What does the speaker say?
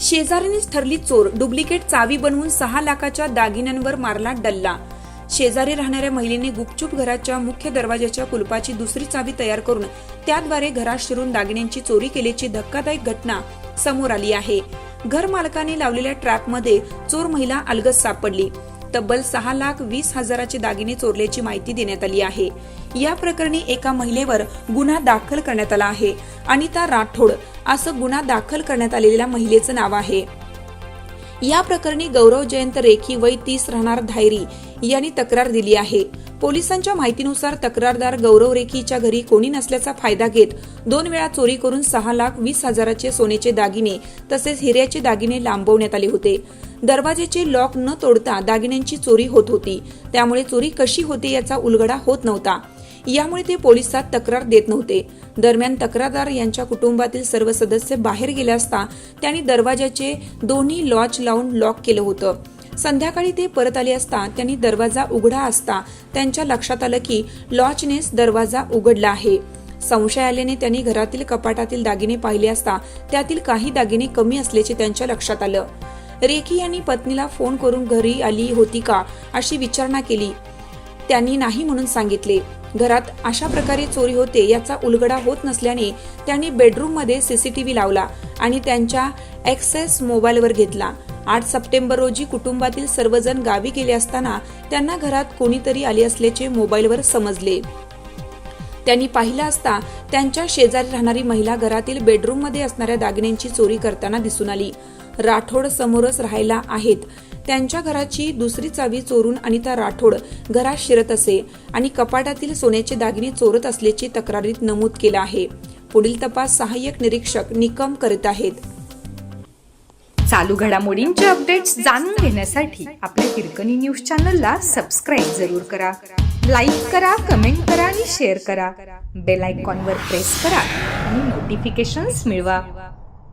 शेजारीनेच ठरली चोर. डुप्लिकेट चावी बनवून सहा लाखाच्या दागिन्यांवर मारला डल्ला. शेजारी राहणाऱ्या महिलेने गुपचूप घराच्या मुख्य दरवाजाच्या कुलपाची दुसरी चावी तयार करून त्याद्वारे घरात शिरून दागिन्यांची चोरी केल्याची धक्कादायक घटना समोर आली आहे. घर मालकाने लावलेल्या ट्रॅपमध्ये चोर महिला अलगद सापडली. तब्बल सहा लाख वीस हजाराचे दागिने चोरल्याची माहिती देण्यात आली आहे. या प्रकरणी एका महिलेवर गुन्हा दाखल करण्यात आला आहे. अनिता राठोड असं गुन्हा दाखल करण्यात आलेल्या महिलेचं नाव आहे. या प्रकरणी गौरव जयंत रेखी वय तीस राहणार धायरी यांनी तक्रार दिली आहे. पोलिसांच्या माहितीनुसार तक्रारदार गौरव रेखीच्या घरी कोणी नसल्याचा फायदा घेत दोन वेळा चोरी करून सहा लाख वीस हजाराचे सोन्याचे दागिने तसेच हिऱ्याचे दागिने लांबवण्यात आले होते. दरवाजेचे लॉक न तोडता दागिन्यांची चोरी होत होती. त्यामुळे चोरी कशी होते याचा उलगडा होत नव्हता. यामुळे ते पोलिसात तक्रार देत नव्हते. दरम्यान तक्रारदार यांच्या कुटुंबातील सर्व सदस्य बाहेर गेले असता त्यांनी दरवाजाचे दोन्ही लॉच लावून लॉक केलं होतं. संध्याकाळी ते परत आले असता त्यांनी दरवाजा उघडा असता त्यांच्या लक्षात आलं की लॉचनेच दरवाजा उघडला आहे. संशय आल्याने त्यांनी घरातील कपाटातील दागिने पाहिले असता त्यातील काही दागिने कमी असल्याचे त्यांच्या लक्षात आलं. रेखी यांनी पत्नीला फोन करून घरी आली होती का अशी विचारणा केली. त्यांनी नाही म्हणून सांगितले. घरात अशा प्रकारे चोरी होते याचा उलगडा होत नसल्याने त्यांनी बेडरूममध्ये सीसीटीव्ही लावला आणि त्यांच्या एक्सेस मोबाईलवर घेतला. आठ सप्टेंबर रोजी कुटुंबातील सर्वजण गावी गेले असताना त्यांना घरात कोणीतरी आले असल्याचे मोबाईलवर समजले. त्यांनी पाहिलं असता त्यांच्या शेजारी राहणारी महिला घरातील बेडरूममध्ये असणाऱ्या दागिन्यांची चोरी करताना दिसून आली. राठोड समोरच राहायला आहेत. त्यांच्या घराची दुसरी चावी चोरून अनिता राठोड घरात शिरत असे आणि कपाटातील सोन्याचे दागिने चोरत असल्याची तक्रारीत नमूद केलं आहे. पुढील तपास सहाय्यक निरीक्षक निकम करत आहेत. चालू घडामोडींचे अपडेट्स जाणून घेण्यासाठी आपल्या हिरकणी न्यूज चॅनलला सबस्क्राईब जरूर करा. लाईक करा कमेंट करा आणि शेअर करा. बेल आयकॉनवर प्रेस करा आणि नोटिफिकेशन्स मिळवा.